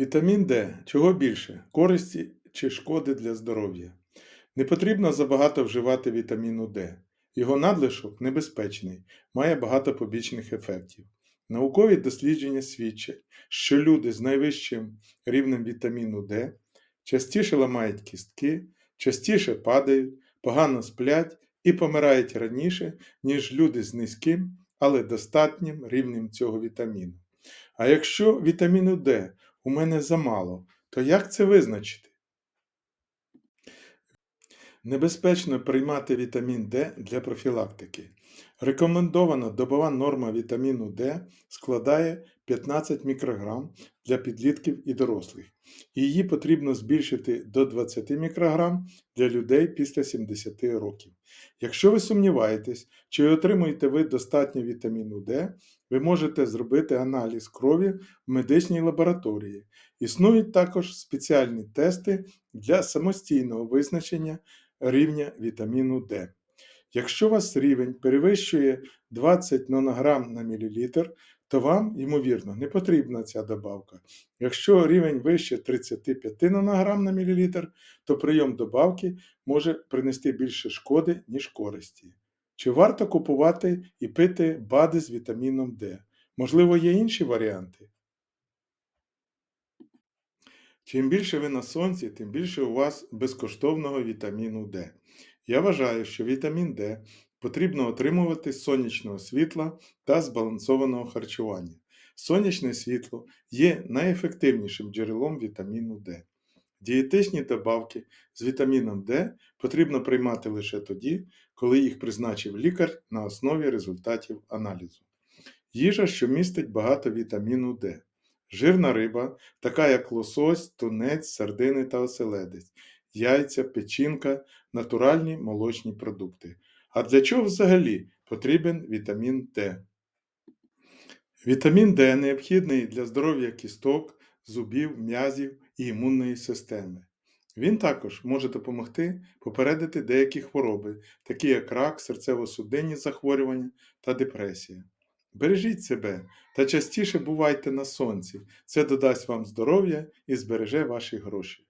Вітамін Д. Чого більше? Користі чи шкоди для здоров'я? Не потрібно забагато вживати вітаміну Д. Його надлишок небезпечний, має багато побічних ефектів. Наукові дослідження свідчать, що люди з найвищим рівнем вітаміну Д частіше ламають кістки, частіше падають, погано сплять і помирають раніше, ніж люди з низьким, але достатнім рівнем цього вітаміну. А якщо вітаміну Д у мене замало, то як це визначити? Небезпечно приймати вітамін Д для профілактики. Рекомендована добова норма вітаміну Д складає 15 мікрограм для підлітків і дорослих. Її потрібно збільшити до 20 мікрограм для людей після 70 років. Якщо ви сумніваєтесь, чи отримуєте ви достатньо вітаміну Д, ви можете зробити аналіз крові в медичній лабораторії. Існують також спеціальні тести для самостійного визначення рівня вітаміну Д. Якщо у вас рівень перевищує 20 нонограм на мілілітр, то вам, ймовірно, не потрібна ця добавка. Якщо рівень вище 35 нонограм на мілілітр, то прийом добавки може принести більше шкоди, ніж користі. Чи варто купувати і пити БАДи з вітаміном Д? Можливо, є інші варіанти? Чим більше ви на сонці, тим більше у вас безкоштовного вітаміну Д. Я вважаю, що вітамін Д потрібно отримувати з сонячного світла та збалансованого харчування. Сонячне світло є найефективнішим джерелом вітаміну Д. Дієтичні добавки з вітаміном Д потрібно приймати лише тоді, коли їх призначив лікар на основі результатів аналізу. Їжа, що містить багато вітаміну Д. Жирна риба, така як лосось, тунець, сардини та оселедець, яйця, печінка, натуральні молочні продукти. А для чого взагалі потрібен вітамін Д? Вітамін Д необхідний для здоров'я кісток, зубів, м'язів і імунної системи. Він також може допомогти попередити деякі хвороби, такі як рак, серцево-судинні захворювання та депресія. Бережіть себе та частіше бувайте на сонці. Це додасть вам здоров'я і збереже ваші гроші.